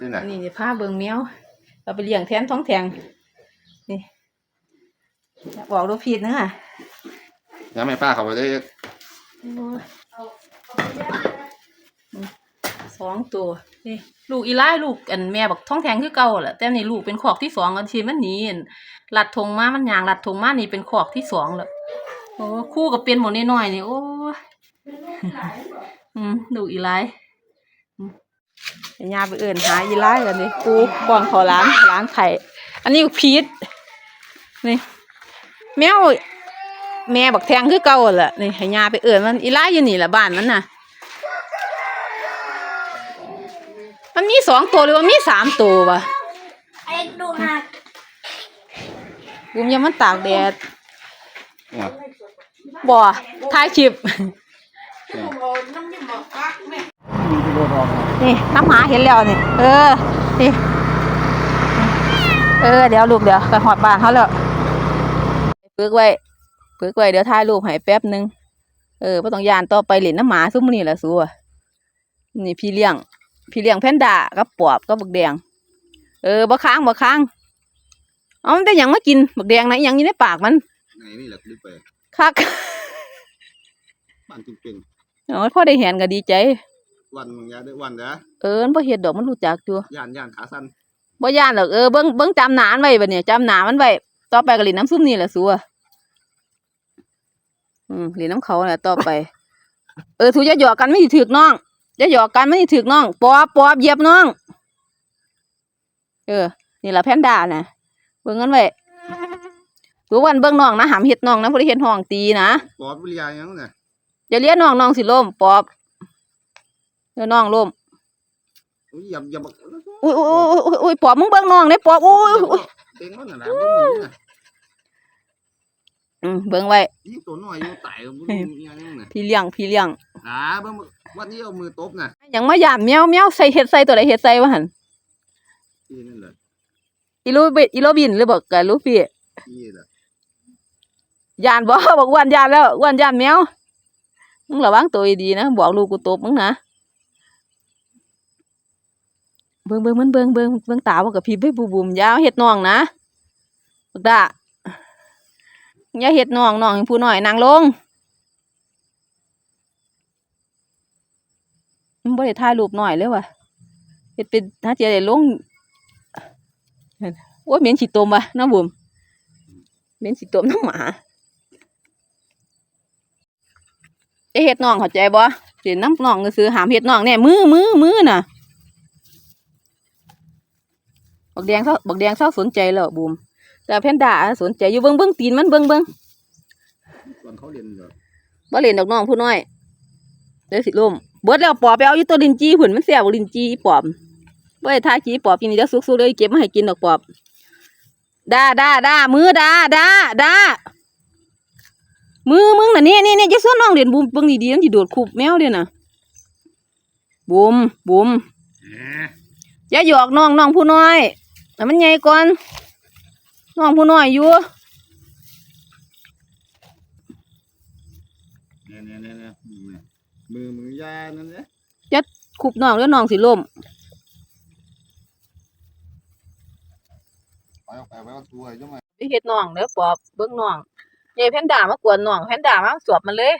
ที่ไหนนี่นี่พาเบิ่งแมวเราไปเลี้ยงแทนท้องแทงนี่บอกดูผิดนะค่ะยังไม่ป้าเขาไปได้โอ้ยสองตัว นี่ ลูกอีไล่ลูกอันแม่บอกท้องแทงคือเก่าแหละแต่นี่ลูกเป็นขอกที่สองอันทีมันหนีอั่นลัดทงมามันยางลัดทงมานี่เป็นขอกที่สองแล้วโอ้คู่กับเป็นหมดน้อยๆนี่โอ้ยอืมลูกอีไล่อืมเดี๋ ยวยาไปเอื่นหาอีไล่กันนี่กูก่อนเขอร้านร้านไข่ อันนี้พีชนี่ แมวแม่บักแทงคือเก่าแหละนี่ให้ยาไปเอื่นมันอีไล่อยู่นี่แหละบ้านมันน่ะ มันมีสองตัวหรือว่ามีสามตัววะไอ้ดูหักบุมยังมันตากแดดเนี่ยบ่ถ่ายคลิป นี่น้ำหมาเห็นแล้วนี่ เออ นี่ เออ เดี๋ยวลูกเดี๋ยวกันหอดบ้านเขาแล้วปึกไว้ปึกไว้เดี๋ยวถ่ายรูปให้แป๊บหนึง เออบ่ต้องยานต่อไปเล่นน้ำหมาซุ่มอนี่แหละสัวนี่พี่เลี้ยง พี่เลี้ยงแพนด้ากับปอบกับบักแดง เออบ่ค้างบ่ค้าง เอามันได้หยังมากินบักแดงนะอิหยังอยู่ในปากมันไหนนี่แหละรีบไปคักบ้านจริงเอาพ่อได้เห็นก็ดีใจๆ วันมึงอยาได้วันเด้อเออมันบ่เฮ็ดดอกมันรู้จักอยู่ย่านย่านขาสั้นบ่ย่านดอกเออเบิ่งเบิ่งจำหนามันไว้บัดเนี่ยจำหนามันไว้ต่อไปก็เล่นน้ำซุปนี่แหละสัวอืมเล่นน้ำเขาแหละต่อไป เออถูจะหยอกกันไม่สิถึกน้องจะหยอกกันไม่สิถึกน้องปอบปอบเหยียบน้อง เออ นี่ล่ะแพนด้าน่ะเบิ่งกันไว้ดูวันเบิ่งน้องนะหามเฮ็ดน้องนะบ่ได้เฮ็ดห้องตีนะปอบวิทยายังเนี่ยอย่าเลี้ยน้องน้องสิล้มปอบเดี๋ยวน้องล้มอุ้ยอย่าอย่าบอกอุ้ยอุ้ยอุ้ยอุ้ยอุ้ยปอบมึงเบิ่งน้องเด้ปอบอุ้ยอุ้ยเต็งมันน่ะนะเบิ่งมันน่ะอืมเบิ่งไว้ยิ่งตัวน้อยยิ่งตายบ่รู้อีหยังน่ะพี่เลี้ยงพี่เลี้ยงอ่าเบิ่งวันนี้เอามือตบน่ะยังมาหยามแมวแมวใส่เห็ดใส่ตัวใดเห็ดใส่วะหันนี่นั่นแหละอีลูบิอีโลบินหรือบอกกันลูกพี่นี่แหละยานบ่บอกอ้วันยานแล้วอ้วันยานแมวมึงระวังตัวดีๆนะบอกลูกกูตบมึงนะ เบิ่งเบิ่งมันเบิ่งเบิ่งเบิ่งตาบ่กับพี่ไปบูบุมยาวเฮ็ดน้องนะบักดาอย่าเฮ็ดน้องน้องผู้หน้อยนั่งลงมันบ่ได้ถ่ายรูปน้อยเลยว่ะเฮ็ดเป็นถ้าจะได้ลงโอ้ยเหม็นขี้ตมว่ะน้าบุ๋มเหม็นขี้ตมน้องหมาจะเฮ็ดน้องเข้าใจบ่เสียน้ำน้องก็ซื้อหามเฮ็ดน้องแน่มือมือมือน่ะ บักแดงเขาบักแดงเขาสนใจแล้วบุ๋มแต่แพนด้าสนใจอยู่เบิ่งเบิ่งตีนมันเบิ่งเบิ่งส่วนเขาเรียนอยู่บ่เล่นดอกน้องผู้น้อยเดี๋ยวสิล่มเบิดแล้วปอบไปเอาอยู่ตัวลินจีหุ่นมันแซ่บกว่าลินจีอีปอบบ่ได้ทาขี้ปอบกินเดี๋ยวสุกๆเลยเก็บมาให้กินดอกปอบด่าด่าด่ามือด่าด่าด่ามือมึงน่ะนี่นี่นี่จะส่วนน้องเด่นบุมเบิ่งดีๆมันสิโดดคูบแมวเด้น่ะบุมบุมแหมอย่าหยอกน้องน้องผู้น้อย ให้มันใหญ่ก่อนน้องผู้น้อยอยู่เนี่ยเนี่ยเนี่ยเนี่ยมือมือยานั่นแหละคูบน้องแล้วน้องสิล่มไปออกไปไว้เอาตัวจังไงไปเฮ็ดน้องเด้อปอบเบิ่งน้องยายแพนด้ามากวนน้องแพนด้ามาสวบมันเลย